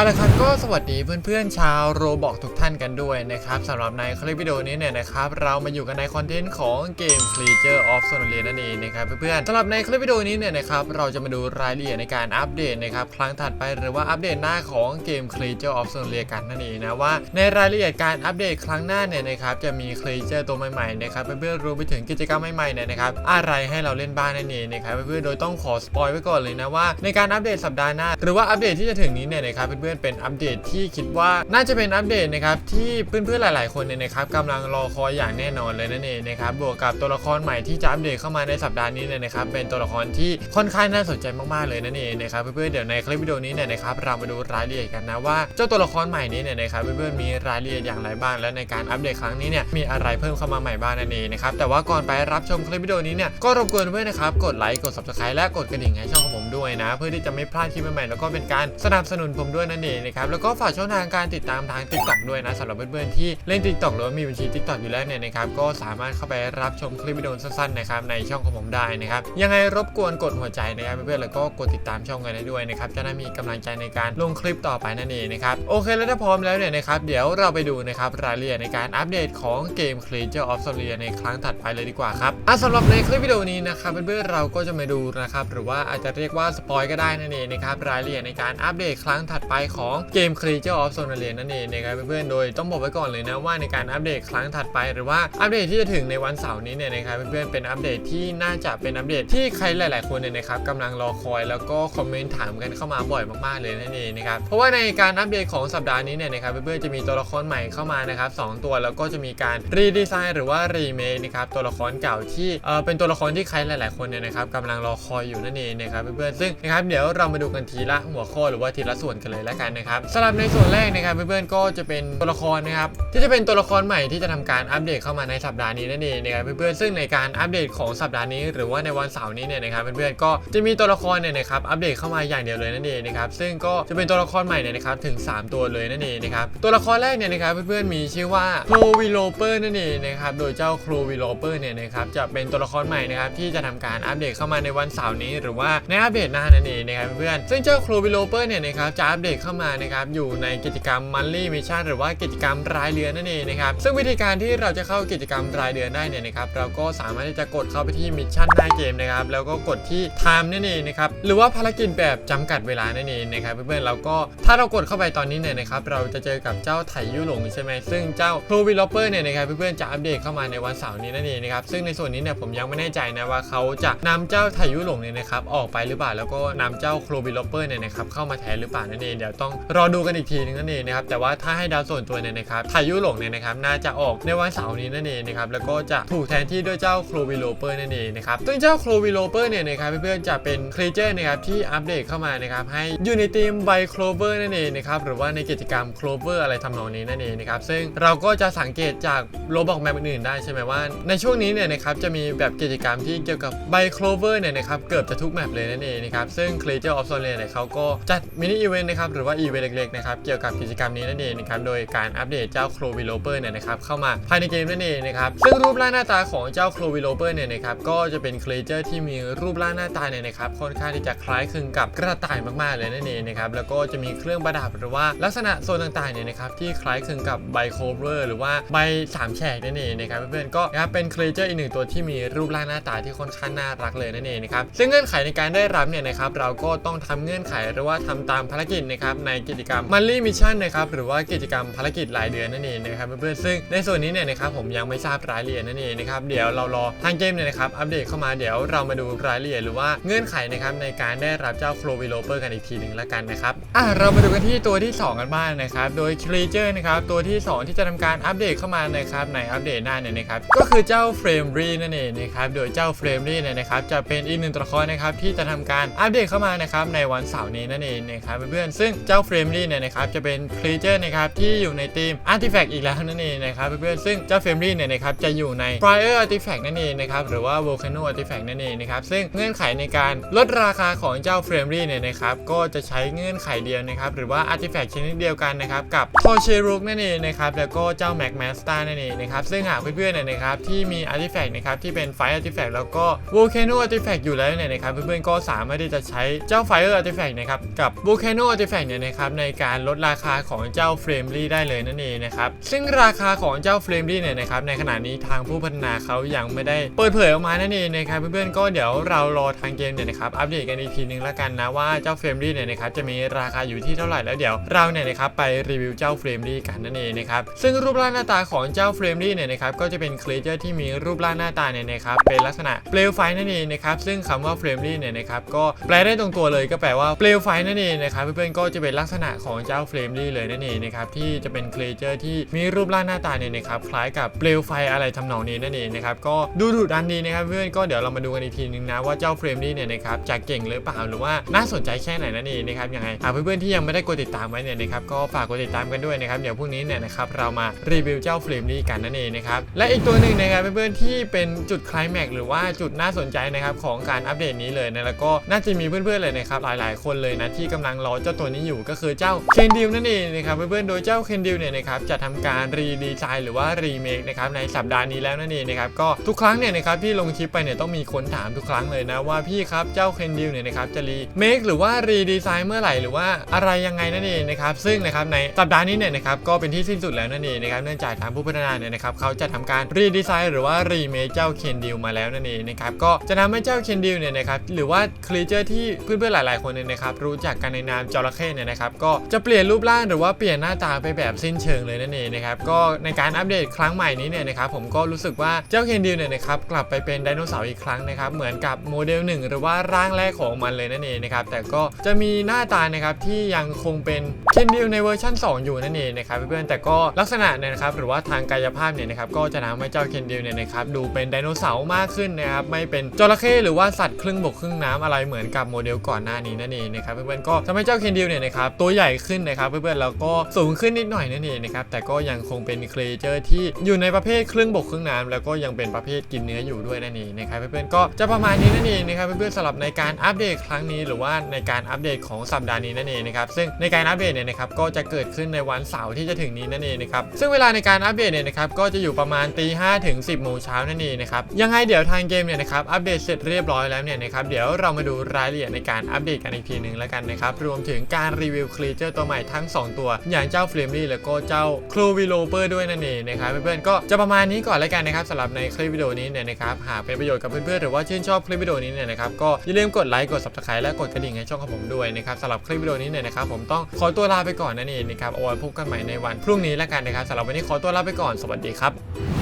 เอาละครับก็สวัสดีเพื่อนๆชาวโรบอกทุกท่านกันด้วยนะครับสำหรับในคลิปวิดีโอนี้เนี่ยนะครับเรามาอยู่กันในคอนเทนต์ของเกม Creature of s o n a l i a นั่นเองนะครับเพื่อนๆสำหรับในคลิปวิดีโอนี้เนี่ยนะครับเราจะมาดูรายละเอียดในการอัปเดตนะครับครั้งถัดไปหรือว่าอัปเดตหน้าของเกม Creature of s o n a l i a กันนั่นเองนะว่าในรายละเอียดการอัปเดตครั้งหน้าเนี่ยนะครับจะมี Creature ตัวใหม่ๆนะครับเพื่อนๆรวมไปถึงกิจกรรมใหม่ๆเนี่ยนะครับอะไรให้เราเล่นบ้างนั่นเองนะครับเพื่อนๆโดยต้องขอสปอยไว้ก่อนเลยนะว่าในการอัปเดตสัปดาห์หน้า หรือว่าอัปเดตที่จะถึงนี้เนี่ยนะครับเพื่อนๆเป็นอัปเดตที่คิดว่าน่าจะเป็นอัปเดตนะครับที่เพื่อนๆหลาย ๆ คนเนี่ยนะครับกำลังรอคอยอย่างแน่นอนเลยนั่นเองนะครับบวกกับตัวละครใหม่ที่จะอัปเดตเข้ามาในสัปดาห์นี้เนี่ยนะครับเป็นตัวละครที่ค่อนข้างน่าสนใจมากๆเลยนั่นเองนะครับเพื่อนๆเดี๋ยวในคลิปวิดีโอนี้เนี่ยนะครับเรามาดูรายละเอียดกันนะว่าเจ้าตัวละครใหม่นี้เนี่ยนะครับเพื่อนๆมีรายละเอียดอย่างไรบ้าง และในการอัปเดตครั้งนี้เนี่ยมีอะไรเพิ่มเข้ามาใหม่บ้างนั่นเองนะครับแต่ว่าก่อนไปรับชมคลิปวิดีโอนี้เนี่ยก็รบกวนเพื่อนนะครับกดไลค์กด subscribe และกดกระดิ่งให้ช่องของผม ด้วยนะ เพื่อที่จะไม่พลาดคลิปใหม่ๆแล้วก็เป็นการสนับสนุนผมด้วยนั่นเองนะครับแล้วก็ฝากช่องทางการติดตามทาง TikTok ด้วยนะสำหรับเพื่อนๆที่เล่น TikTok หรือว่ามีบัญชี TikTok อยู่แล้วเนี่ยนะครับก็สามารถเข้าไปรับชมคลิปวิดีโอสั้นๆนะครับในช่องของผมได้นะครับยังไงรบกวนกดหัวใจนะครับเพื่อนๆแล้วก็กดติดตามช่องกันได้ด้วยนะครับจะได้มีกำลังใจในการลงคลิปต่อไปนั่นเองนะครับโอเคแล้วถ้าพร้อมแล้วเนี่ยนะครับเดี๋ยวเราไปดูนะครับรายละเอียดในการอัปเดตของเกม Creature of Solia ในครั้งถัดไปเลยดีกว่าครับอะสำหรับในคลิปวิดีโอนี้นะครับเพื่อนๆเราก็จะมาดูนะครับหรือว่าอาจจะเรียกว่าว่าสปอยก็ได้นั่นเองนะครับรายละเอียดในการอัปเดตครั้งถัดไปของเกม Creature of Solia นั่นเองนะครับเพื่อนๆโดยต้องบอกไว้ก่อนเลยนะว่าในการอัปเดตครั้งถัดไป หรือว่าอัปเดตที่จะถึงในวันเสาร์นี้เนี่ยนะครับเพื่อนๆเป็นอัปเดตที่น่าจะเป็นอัปเดตที่ใครหลาย ๆ คนเนี่ยนะครับกำลังรอคอยแล้วก็คอมเมนต์ถามกันเข้ามาบ่อยมากๆเลยนั่นเองนะครับเพราะว่าในการอัปเดตของสัปดาห์นี้เนี่ยนะครับเพื่อนๆจะมีตัวละครใหม่เข้ามานะครับสองตัวแล้วก็จะมีการรีดีไซน์หรือว่ารีเมคนะครับตัวละครเก่าที่เออเป็นตัวละครที่ใครหลาย ๆ คนเนี่ยนะครับกำลังรอคอยอยู่นั่นเองนะครับเพื่อนๆซึ่งนะครับเดี๋ยวเรามาดูกันทีละหัวข้อหรือว่าทีละส่วนกันเลยแล้วกันนะครับสำหรับในส่วนแรกนะครับเพื่อนๆก็จะเป็นตัวละครนะครับที่จะเป็นตัวละครใหม่ที่จะทำการอัปเดตเข้ามาในสัปดาห์นี้นั่นเองนะครับเพื่อนๆซึ่งในการอัปเดตของสัปดาห์นี้ หรือว่าในวันเสาร์นี้เนี่ยนะครับเพื่อนๆก็จะมีตัวละครเนี่ยนะครับอัปเดตเข้ามาอย่างเดียวเลยนั่นเองนะครับซึ่งก็จะเป็นตัวละครใหม่เนี่ยนะครับถึง 3 ตัวเลยนั่นเองนะครับตัวละครแรกเนี่ยนะครับเพื่อนๆมีชื่อว่าโคลวิโลเปอร์นั่นเองนะครับโดยเจ้าโคลวิโลเปอร์เนี่ยนะครับจะเป็นตัวละครใหม่นะครับที่จะทำการอัปเดตเข้ามาในวันเสาร์นี้ หรือว่าในอัปเดตหน้านั่นเองนะครับเพื่อนๆซึ่งเจ้าโคลวิโลเปอร์เนี่ยนะครับจะอัปเดตเข้ามานะครับอยู่ในกิจกรรมมันลี่มิชชั่นหรือว่ากิจกรรมรายเดือนนั่นเองนะครับซึ่งวิธีการที่เราจะเข้ากิจกรรมรายเดือนได้เนี่ยนะครับเราก็สามารถที่จะกดเข้าไปที่มิชชั่นหน้าเกมนะครับแล้วก็กดที่ time นั่นเองนะครับหรือว่าภารกิจแบบจำกัดเวลานั่นเองนะครับเพื่อนๆเราก็ถ้าเรากดเข้าไปตอนนี้เนี่ยนะครับเราจะเจอกับเจ้าไถยุหลงใช่ไหมซึ่งเจ้า p r o v e l o p e r เนี่ยนะครับเพื่อนๆจะอัปเดตเข้ามาในวันเสาร์นี้นั่นเองนะครับซึ่งในส่วนนี้เนี่ยผมยังไม่แน่ใจนะว่าเขาจะนำเจ้าไถยุหลงเนี่ยนะครับออกไปหรือเปล่าแล้วก็นำเจ้า p r o v e l o p e r เนี่ยนะครับเข้ามาแทนหรือเปล่านั่นเองเดี๋ยวต้องรอดูกันอีกทีนึงนั่นเองนะครับแต่ว่าถ้าให้ดาวส่วนตัวเนี่ยนะครับไถยุหลงเนี่ยนะครับน่าจะออกในวันเสาร์นี้นั่นเองนะครับแล้วก็จะถูกแทนที่ด้วยเจ้า c l o v e l o p e r นั่นเองนะครับซึ่งเจ้า c l o v e l o p e r เนี่ยนะครับเพื่อนๆจะเป็นครีเจอร์นะครับที่อัปเดตเข้ามานะครับให้อยู่ในทีมไบโคลเวอร์นั่นเองนะครับหรือว่าในกิจกรรม Clover อะไรทำนองนี้นั่นเองนะครับซึ่งเราก็จะสังเกตจากโลบอกแมปอื่นๆได้ใช่ไหมว่า ในช่วงนี้เนี่ยนะครับจะมีแบบกิจกรรมที่เกี่ยวกับไบโคลเวอร์เนี่ยนะครับเกือบจะทุกแมปเลยนั่นเองนะครับ ซึ่ง Creature of s o l a เนี่ยเขาก็จัดมินิอีเวนต์นะครับ หรือว่าอีเวนต์เล็กๆนะครับ เกี่ยวกับกิจกรรมนี้นั่นเองนะครับ โดยการอัปเดตเจ้า c l o v e l o p e r เนี่ยนะครับ เข้ามาภายในเกมนั่นเองนะครับ ซึ่งรูปร่างหน้าตาของเจ้า c l o v e l o p e r เนี่ยนะครับ ก็จะเป็น Creature ที่มีรูปร่างหน้าตาเนี่ยนะครับค่อนข้างที่จะคล้ายคลึงกับกระต่ายมากๆเลยนั่นเองนะครับแล้วก็จะมีเครื่องประดับหรือว่าลักษณะโซนต่างๆเนี่ยนะครับที่คล้ายคลึงกับไบโคเวอร์หรือว่าใบสามแฉกนั่นเองนะครับเพื่อนๆก็นะครับเป็น Creature อีกหนึ่งตัวที่มีรูปร่างหน้าตาที่ค่อนข้างน่ารักเลยนั่นเองนะครับซึ่งเงื่อนไขในการได้รับเนี่ยนะครับเราก็ต้องทำเงื่อนไขหรือว่าทำตามภารกิจนะครับในกิจกรรม Monthly Mission นะครับหรือว่ากิจกรรมภารกิจรายเดือนนั่นเองนะครับเพื่อนๆซึ่งในส่วนนี้เนี่ยนะครับผมยังไม่ทราบรายละเอียดนั่นเองนะครับเดี๋ยวเรารอทางเกมเนี่ยนะครับอัปเดตเข้ามาเดี๋ยวเรามาดูรายละเอียดหรือว่าเงื่อนไขนะครับในการได้รับเจ้า c l o v e l o p e r กันอีกทีหนึ่งล้วกันนะครับอะเรามาดูกันที่ตัวที่ 2 กันบ้างนะครับโดย Creature นะครับตัวที่ 2 ที่จะทำการอัปเดตเข้ามานะครับในอัปเดตหน้าเนี่ยนะครับก็คือเจ้า f r a m e r y นั่นเองนะครับโดยเจ้า f r a m e r y เนี่ยนะครับจะเป็นอีกหนึ่งตัวละครนะครับที่จะทำการอัปเดตเข้ามานะครับในวันเสาร์นี้นั่นเองนะครับเพื่อนๆซึ่งเจ้าเฟรมลี่เนี่ยนะครับจะเป็นครีเจอร์นะครับที่อยู่ในทีมอาร์ติแฟกต์อีกแล้วนั่นเองนะครับเพื่อนๆซึ่งเจ้าเฟรมลี่เนี่ยนะครับจะอยู่ใน Fire Artifact นั่นเองนะครับหรือว่า Volcano Artifact นั่นเองนะครับซึ่งเงื่อนไขในการลดราคาของเจ้าเฟรมลี่เนี่ยนะครับก็จะใช้เงื่อนไขเดียวนะครับหรือว่า Artifact ชนิดเดียวกันนะครับกับ t o r c h e r u k นั่นเองนะครับแล้วก็เจ้า Mag Master นั่นเองนะครับซึ่งหากเพื่อนๆเนี่ยนะครับที่มี Artifact นะครับที่เป็น Fire Artifact แล้วก็ Volcano Artifact อยู่แล้วเนี่ยนะครับเพื่อนๆก็สามารถที่จะใช้เจ้า Fire Artifact นะครับกับ Volcano Artifact เนี่ยนะครับในการลดราคาของเจ้า Framely ได้เลยนั่นเองนะครับซึ่งราคาของเจ้า Framely เนี่ยนะครับในขณะนี้ทางผู้พัฒนาเขายังไม่ได้เปิดเผยออกมานั่นเองนะครับเพื่อนๆก็เดี๋ยวเรารอทางเกมเนี่ยนะครับอัปเดตกันอีกทีนึงแล้วกันนะว่าเจ้า Framely เนี่ยนะครับจะมีราคาอยู่ที่เท่าไหร่แล้วเดี๋ยวเราเนี่ยนะครับไปรีวิวเจ้า Framely กันนั่นเองนะครับซึ่งรูปร่างหน้าตาของเจ้า Framely เนี่ยนะครับก็จะเป็นครีเจอร์ที่มีรูปร่างหน้าตาเนี่ยนะครับเป็นลักษณะเปลวไฟนั่นเองนะครับซึ่งคำว่า Framely เนี่ยนะครับก็แปลได้ตรงตัวเลยก็แปลว่าเปลวไฟนั่นเองนะครับเพื่อนๆก็จะเป็นลักษณะของเจ้า Framely เลยนั่นเองนะครับที่จะเป็นเครีเจอร์ที่มีรูปร่างหน้าตาเนี่ยนะครับคล้ายกับเปลวไฟอะไรทำนองนี้นั่นเองนะครับก็ดูดุดันดีนะครับเพื่อนก็เดี๋ยวเรามาดูกันอีกทีนึงนะว่าเจ้า Framely เนี่ยนะครับจะเก่งหรือเปล่าหรือว่าน่าสนใจแค่ไหนนั่นเองนะครับยังไงหากเพื่อนๆที่ยังไม่ได้กดติดตามไว้เนี่ยนะครับก็ฝากกดติดตามกันด้วยนะครับเดี๋ยวพรุ่งนี้เนี่ยนะครับเรามารีวิวเจ้า Framely กันนั่นเองนะครับและอีกตัวหนึ่งนะครับเพื่อนๆที่เป็นจุดคลแม็กหรือว่าจุดน่าสนใจนะครับของการอัปเดตนี้เลยนะแล้วก็น่าจะมีเพื่อนๆเลยนะครับหลายๆ คนเลยนะที่กำลังรอเจ้าตัวนี้อยู่ก็คือเจ้าเคนดิลนั่นเองนะครับเพื่อนๆโดยเจ้าเคนดิลเนี่ยนะครับจะทำการรีดีไซน์หรือว่ารีเมคนะครับในสัปดาห์นี้แล้วนั่นเองนะครับก็ทุกครั้งเนี่ยนะครับที่ลงคลิปไปเนี่ยต้องมีคนถามทุกครั้งเลยนะว่าพี่ครับเจ้าเคนดิลเนี่ยนะครับจะรีเมคหรือว่ารีดีไซน์เมื่อไหร่หรือว่าอะไรยังไงนั่นเองนะครับซึ่งนะครับในสัปดาห์นี้เนี่ยนะครับก็เป็นที่สิ้นสุดแล้วนั่นเองนะครับเนื่องจากทางผู้พัฒนาเนี่ยนะครับเขาจะทำการรีดีไซน์หรือว่ารีเมคเจ้าเคนดิลมาแล้วนั่นเองนะครับก็จะทำให้เจ้าเคนดิลเนี่ยนะครับหรือว่ารีเจอร์ที่เพื่อนๆหลาย ๆ คนเนี่ยนะครับรู้จักกันในนามจระเข้เนี่ยนะครับก็จะเปลี่ยนรูปร่างหรือว่าเปลี่ยนหน้าตาไปแบบสิ้นเชิงเลยนั่นเองนะครับก็ในการอัปเดตครั้งใหม่นี้เนี่ยนะครับผมก็รู้สึกว่าเจ้าเคนดิลเนี่ยนะครับกลับไปเป็นไดโนเสาร์อีกครั้งนะครับเหมือนกับโมเดลหนึ่งหรือว่าร่างแรกของมันเลยนั่นเองนะครับแต่ก็จะมีหน้าตานะครับที่ยังคงเป็นเคนดิลในเวอร์ชัน2 อยู่นั่นเองนะครับเพื่อนๆแต่ก็ลักษณะเนี่ยนะครับหรือว่าทางกายภาพเนี่ยนะครับก็จะทำให้เจ้าเคนดิลเนี่ยนะครับดูเป็นไดโนเสาร์มากขึ้นนะครับไม่เป็นจระเข้หรือว่าสัตว์ครึ่งบกครึ่งน้ำอะไรเหมือนกับโมเดลก่อนหน้านี้นั่นเองนะครับเพื่อนๆก็ทำให้เจ้าเคนดิลเนี่ยนะครับตัวใหญ่ขึ้นนะครับเพื่อนๆแล้วก็สูงขึ้นนิดหน่อยนั่นเองนะครับแต่ก็ยังคงเป็นครีเจอร์ที่อยู่ในประเภทครึ่งบกครึ่งน้ำแล้วก็ยังเป็นประเภทกินเนื้ออยู่ด้วยนั่นเองนะครับเพื่อนๆก็จะประมาณนี้นั่นเองนะครับเพื่อนๆสำหรับในการอัปเดตครั้งนี้หรือว่าในการอัปเดตของสัปดาห์นี้นั่นเองนะครับซึ่งในการอัปเดตเนี่ยนะครับก็จะเกิดขึ้นในวันเสาร์ที่จะถึงนี้นั่นเองนะครับซึ่งเวลาในการอัปเดตเนี่ยนะครับก็จะอยู่ประมาณตีห้าถึงสิบโมงเช้านั่นเองนะครับยังไงเดี๋ยวทางเกมเนี่ยนะครับอัปเดตเสร็จเรียบร้อยแล้วเนี่ยนะครับเดี๋ยวเรามาดูรายละเอียดในการอัปเดตกันอีกทีหนึ่งแล้วกันนะครับ รวมถึงการรีวิวครีเจอร์ตัวใหม่ทั้ง 2 ตัว อย่างเจ้าเฟรมลี่แล้วก็เจ้าครูวิโลเปอร์ด้วยนั่นเองนะครับเพื่อนๆก็จะประมาณนี้ก่อนแล้วกันนะครับสำหรับในคลิปวิดีโอนี้เนี่ยนะครับหากเป็นประโยชน์กับเพื่อนๆหรือว่าชื่นชอบคลิปวิดีโอนี้เนี่ยนะครับก็อย่าลืมกดไลค์กด subscribe และกดกระดิ่งให้ช่องของผมด้วยนะครับสำหรับคลิปวิดีโอนี้เนี่ยนะครับผมต้องขอตัวลาไปก่อนนั่นเองนะครับเอาไว้พบกันใหม่ในวันพรุ่งนี้แล้วกันนะครับสำหรับวันนี้ขอตัวลาไปก่อนสวัสดีครับ